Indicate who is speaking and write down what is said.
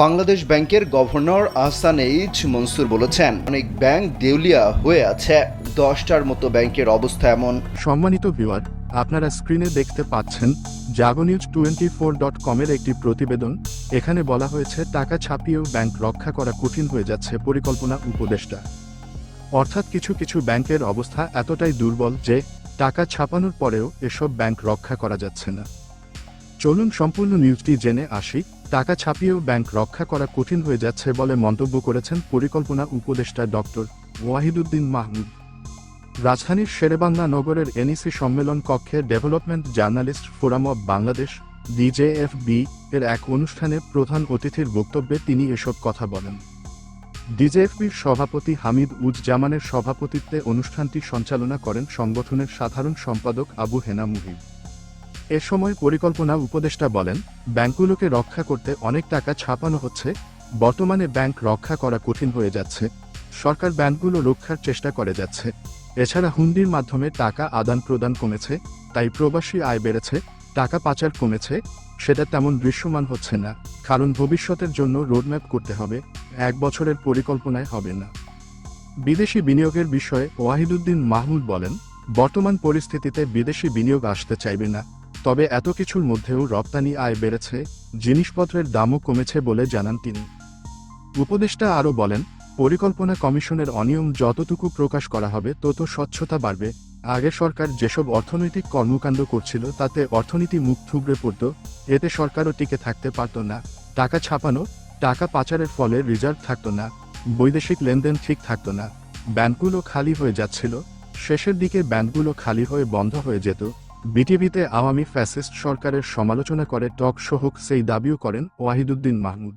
Speaker 1: বাংলাদেশ ব্যাংকের governor Ahsan H Mansur বলেছেন, অনেক ব্যাংক দেউলিয়া হয়ে আছে, দশটার মতো ব্যাংকের অবস্থা এমন।
Speaker 2: সম্মানিত ভিউয়ার, আপনারা স্ক্রিনে দেখতে পাচ্ছেন Jago news twenty four dot কমের একটি প্রতিবেদন। এখানে বলা হয়েছে, টাকা ছাপিয়েও ব্যাংক রক্ষা করা কঠিন হয়ে যাচ্ছে পরিকল্পনা উপদেষ্টা। অর্থাৎ কিছু কিছু ব্যাংকের অবস্থা এতটাই দুর্বল যে, টাকা ছাপানোর পরেও এসব ব্যাংক রক্ষা করা যাচ্ছে না। চলুন সম্পূর্ণ নিউজটি জেনে আসি। টাকা ছাপিয়েও ব্যাংক রক্ষা করা কঠিন হয়ে যাচ্ছে বলে মন্তব্য করেছেন পরিকল্পনা উপদেষ্টা ডক্টর ওয়াহিদুদ্দিন মাহমুদ। রাজধানীর শেরেবাংলা নগরের এনইসি সম্মেলন কক্ষে development journalist forum of Bangladesh DJFB এর এক অনুষ্ঠানে প্রধান অতিথির বক্তব্যে তিনি এসব কথা বলেন। ডিজেএফবির সভাপতি হামিদ উজ জামানের সভাপতিত্বে অনুষ্ঠানটি সঞ্চালনা করেন সংগঠনের সাধারণ সম্পাদক আবু হেনা মুহিব। এ সময় পরিকল্পনা উপদেষ্টা বলেন, ব্যাংকগুলোকে রক্ষা করতে অনেক টাকা ছাপানো হচ্ছে, বর্তমানে ব্যাংক রক্ষা করা কঠিন হয়ে যাচ্ছে, সরকার ব্যাংকগুলো রক্ষার চেষ্টা করে যাচ্ছে। এছাড়া হুন্ডির মাধ্যমে টাকা আদান প্রদান কমেছে, তাই প্রবাসী আয় বেড়েছে, টাকা পাচার কমেছে, সেটা তেমন দৃশ্যমান হচ্ছে না, কারণ ভবিষ্যতের জন্য রোডম্যাপ করতে হবে, এক বছরের পরিকল্পনায় হবে না। বিদেশি বিনিয়োগের বিষয়ে ওয়াহিদুদ্দিন মাহমুদ বলেন, বর্তমান পরিস্থিতিতে বিদেশি বিনিয়োগ আসতে চাইবে না তবে এত কিছুর মধ্যেও রপ্তানি আয় বেড়েছে, জিনিসপত্রের দামও কমেছে বলে জানান তিনি। উপদেষ্টা আরও বলেন, পরিকল্পনা কমিশনের অনিয়ম যতটুকু প্রকাশ করা হবে তত স্বচ্ছতা বাড়বে। আগে সরকার যেসব অর্থনৈতিক কর্মকাণ্ড করছিল তাতে অর্থনীতি মুখ থুবড়ে পড়ত, এতে সরকারও টিকে থাকতে পারত না। টাকা ছাপানো, টাকা পাচারের ফলে রিজার্ভ থাকতো না, বৈদেশিক লেনদেন ঠিক থাকতো না। ব্যাংকগুলো খালি হয়ে যাচ্ছিল, শেষের দিকে ব্যাংকগুলো খালি হয়ে বন্ধ হয়ে যেত। বিটিভিতে আওয়ামী ফ্যাসিস্ট সরকারের সমালোচনা করে টক শোহক সেই দাবিও করেন ওয়াহিদুদ্দিন মাহমুদ।